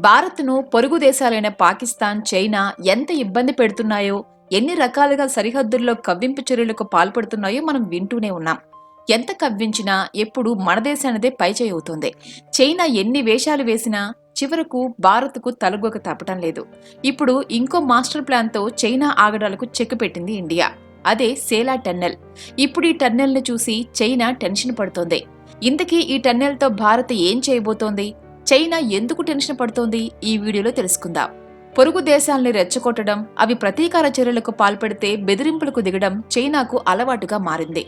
భారత్ను పొరుగు దేశాలైన పాకిస్తాన్ చైనా ఎంత ఇబ్బంది పెడుతున్నాయో ఎన్ని రకాలుగా సరిహద్దుల్లో కవ్వింపు చర్యలకు పాల్పడుతున్నాయో మనం వింటూనే ఉన్నాం. ఎంత కవ్వించినా ఎప్పుడు మన దేశానిదే పైచేయి అవుతుంది. చైనా ఎన్ని వేషాలు వేసినా చివరకు భారత్కు తలగొక తప్పటం లేదు. ఇప్పుడు ఇంకో మాస్టర్ ప్లాన్తో చైనా ఆగడాలకు చెక్ పెట్టింది ఇండియా. అదే సేలా టన్నెల్. ఇప్పుడు ఈ టన్నెల్ని చూసి చైనా టెన్షన్ పడుతోంది. ఇంతకీ ఈ టన్నెల్తో భారత్ ఏం చేయబోతోంది? చైనా ఎందుకు టెన్షన్ పడుతోంది? ఈ వీడియోలో తెలుసుకుందాం. పొరుగు దేశాల్ని రెచ్చగొట్టడం అవి ప్రతీకార చర్యలకు పాల్పడితే బెదిరింపులకు దిగడం చైనాకు అలవాటుగా మారింది.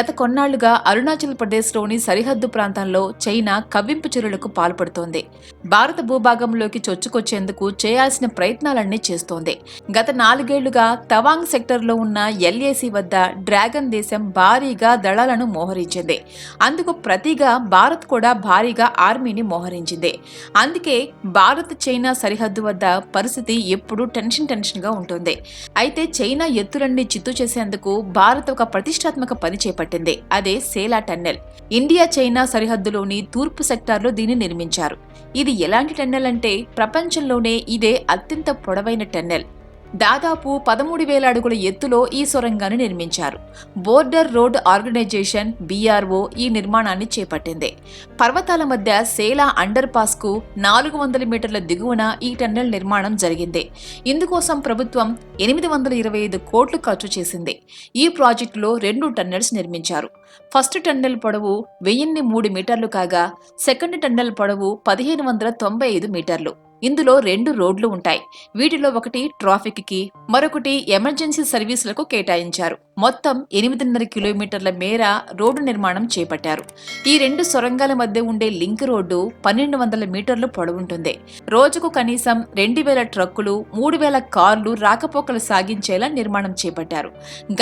గత కొన్నాళ్ళుగా అరుణాచల్ ప్రదేశ్లోని సరిహద్దు ప్రాంతంలో చైనా కవ్వింపు చర్యలకు పాల్పడుతోంది. భారత భూభాగంలోకి చొచ్చుకొచ్చేందుకు చేయాల్సిన ప్రయత్నాలన్నీ చేస్తోంది. గత నాలుగేళ్ళుగా తవాంగ్ సెక్టర్లో ఉన్న ఎల్ఏసి వద్ద డ్రాగన్ దేశం భారీగా దళాలను మోహరించింది. అందుకు ప్రతిగా భారత్ కూడా భారీగా ఆర్మీని మోహరించింది. అందుకే భారత్ చైనా సరిహద్దు వద్ద పరిస్థితి ఎప్పుడూ టెన్షన్ టెన్షన్గా ఉంటుంది. అయితే చైనా ఎత్తులన్నీ చిత్తు చేసేందుకు భారత్ ఒక ప్రతిష్టాత్మక పని చేపట్టింది. అదే సేలా టన్నెల్. ఇండియా చైనా సరిహద్దులోని తూర్పు సెక్టార్లో దీన్ని నిర్మించారు. ఇది ఎలాంటి టన్నెల్ అంటే ప్రపంచంలోనే ఇదే అత్యంత పొడవైన టన్నెల్. దాదాపు పదమూడు వేల అడుగుల ఎత్తులో ఈ సొరంగాన్ని నిర్మించారు. బోర్డర్ రోడ్ ఆర్గనైజేషన్ బీఆర్ఓ ఈ నిర్మాణాన్ని చేపట్టింది. పర్వతాల మధ్య సేలా అండర్ పాస్కు నాలుగు వందల మీటర్ల దిగువన ఈ టన్నెల్ నిర్మాణం జరిగింది. ఇందుకోసం ప్రభుత్వం ఎనిమిది వందల ఇరవై ఐదు కోట్లు ఖర్చు చేసింది. ఈ ప్రాజెక్టులో రెండు టన్నెల్స్ నిర్మించారు. ఫస్ట్ టన్నెల్ పొడవు వెయ్యిన్ని మూడు మీటర్లు కాగా సెకండ్ టన్నెల్ పొడవు పదిహేను వందల తొంభై ఐదు మీటర్లు. ఇందులో రెండు రోడ్లు ఉంటాయి. వీటిలో ఒకటి ట్రాఫిక్కి మరొకటి ఎమర్జెన్సీ సర్వీసులకు కేటాయించారు. మొత్తం ఎనిమిదిన్నర కిలోమీటర్ల మేర రోడ్డు నిర్మాణం చేపట్టారు. ఈ రెండు సొరంగాల మధ్య ఉండే లింక్ రోడ్డు పన్నెండు వందల మీటర్లు పొడవుంటుంది. రోజుకు కనీసం రెండు వేల ట్రక్కులు మూడు వేల కార్లు రాకపోకలు సాగించేలా నిర్మాణం చేపట్టారు.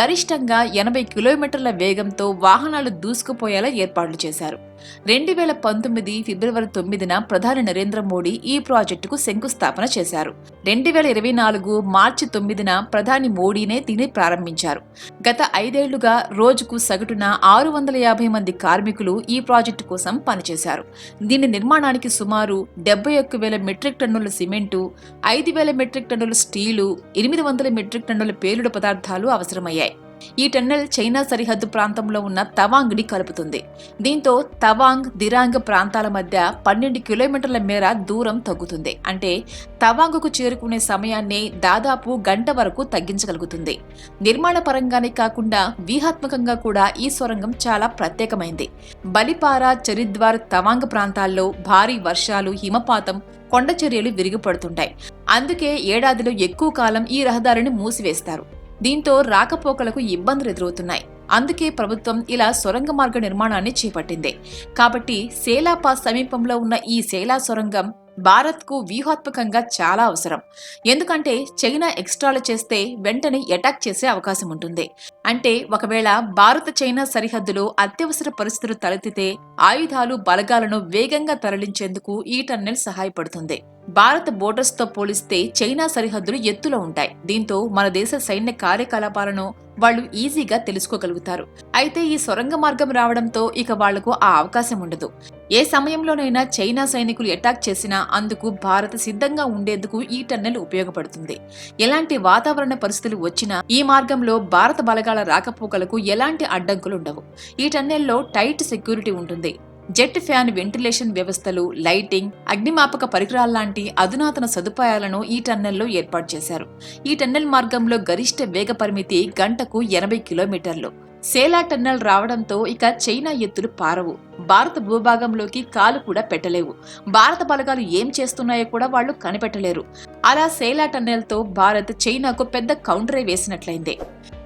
గరిష్టంగా ఎనభై కిలోమీటర్ల వేగంతో వాహనాలు దూసుకుపోయేలా ఏర్పాట్లు చేశారు. రెండు వేల పంతొమ్మిది ఫిబ్రవరి తొమ్మిదిన ప్రధాని నరేంద్ర మోడీ ఈ ప్రాజెక్టుకు శంకుస్థాపన చేశారు. రెండు వేల ఇరవై నాలుగు మార్చి తొమ్మిదిన ప్రధాని మోడీనే దీన్ని ప్రారంభించారు. గత ఐదేళ్ళుగా రోజుకు సగటున ఆరు వందల యాభై మంది కార్మికులు ఈ ప్రాజెక్టు కోసం పనిచేశారు. దీని నిర్మాణానికి సుమారు డెబ్బై ఒక్క వేల మెట్రిక్ టన్నుల సిమెంటు ఐదు వేల మెట్రిక్ టన్నుల స్టీలు ఎనిమిది వందల మెట్రిక్ టన్నుల పేలుడు పదార్థాలు అవసరమయ్యాయి. ఈ టన్నెల్ చైనా సరిహద్దు ప్రాంతంలో ఉన్న తవాంగ్ని కలుపుతుంది. దీంతో తవాంగ్ దిరాంగ్ ప్రాంతాల మధ్య పన్నెండు కిలోమీటర్ల మేర దూరం తగ్గుతుంది. అంటే తవాంగ్కు చేరుకునే సమయాన్ని దాదాపు గంట వరకు తగ్గించగలుగుతుంది. నిర్మాణ పరంగానే కాకుండా వ్యూహాత్మకంగా కూడా ఈ సొరంగం చాలా ప్రత్యేకమైంది. బలిపారా చరిద్వార్ తవాంగ్ ప్రాంతాల్లో భారీ వర్షాలు హిమపాతం కొండ చర్యలు విరిగిపడుతుంటాయి. అందుకే ఏడాదిలో ఎక్కువ కాలం ఈ రహదారిని మూసివేస్తారు. దీంతో రాకపోకలకు ఇబ్బందులు ఎదురవుతున్నాయి. అందుకే ప్రభుత్వం ఇలా సొరంగ మార్గ నిర్మాణాన్ని చేపట్టింది. కాబట్టి సేలా పాస్ సమీపంలో ఉన్న ఈ సేలా సొరంగం భారత్కు వ్యూహాత్మకంగా చాలా అవసరం. ఎందుకంటే చైనా ఎక్స్ట్రాలు చేస్తే వెంటనే అటాక్ చేసే అవకాశం ఉంటుంది. అంటే ఒకవేళ భారత చైనా సరిహద్దులో అత్యవసర పరిస్థితులు తలెత్తితే ఆయుధాలు బలగాలను వేగంగా తరలించేందుకు ఈ టన్నెల్ సహాయపడుతుంది. భారత బోర్డర్స్తో పోలిస్తే చైనా సరిహద్దులు ఎత్తులో ఉంటాయి. దీంతో మన దేశ సైన్య కార్యకలాపాలను వాళ్ళు ఈజీగా తెలుసుకోగలుగుతారు. అయితే ఈ సొరంగ మార్గం రావడంతో ఇక వాళ్ళకు ఆ అవకాశం ఉండదు. ఏ సమయంలోనైనా చైనా సైనికులు అటాక్ చేసినా అందుకు భారత్ సిద్ధంగా ఉండేందుకు ఈ టన్నెల్ ఉపయోగపడుతుంది. ఎలాంటి వాతావరణ పరిస్థితులు వచ్చినా ఈ మార్గంలో భారత బలగాల రాకపోకలకు ఎలాంటి అడ్డంకులు ఉండవు ఈ టన్నెల్లో టైట్ సెక్యూరిటీ ఉంటుంది. జెట్ ఫ్యాన్ వెంటిలేషన్ వ్యవస్థలు లైటింగ్ అగ్నిమాపక పరికరాల్లాంటి అధునాతన సదుపాయాలను ఈ టన్నెల్లో ఏర్పాటు చేశారు. ఈ టన్నెల్ మార్గంలో గరిష్ట వేగ పరిమితి గంటకు ఎనభై కిలోమీటర్లు. సేలా టన్నెల్ రావడంతో ఇక చైనా ఎత్తులు పారవు. భారత భూభాగంలోకి కాలు కూడా పెట్టలేవు. భారత బలగాలు ఏం చేస్తున్నాయో కూడా వాళ్ళు కనిపెట్టలేరు. అలా సేలా టన్నెల్తో భారత్ చైనాకు పెద్ద కౌంటరే వేసినట్లయింది.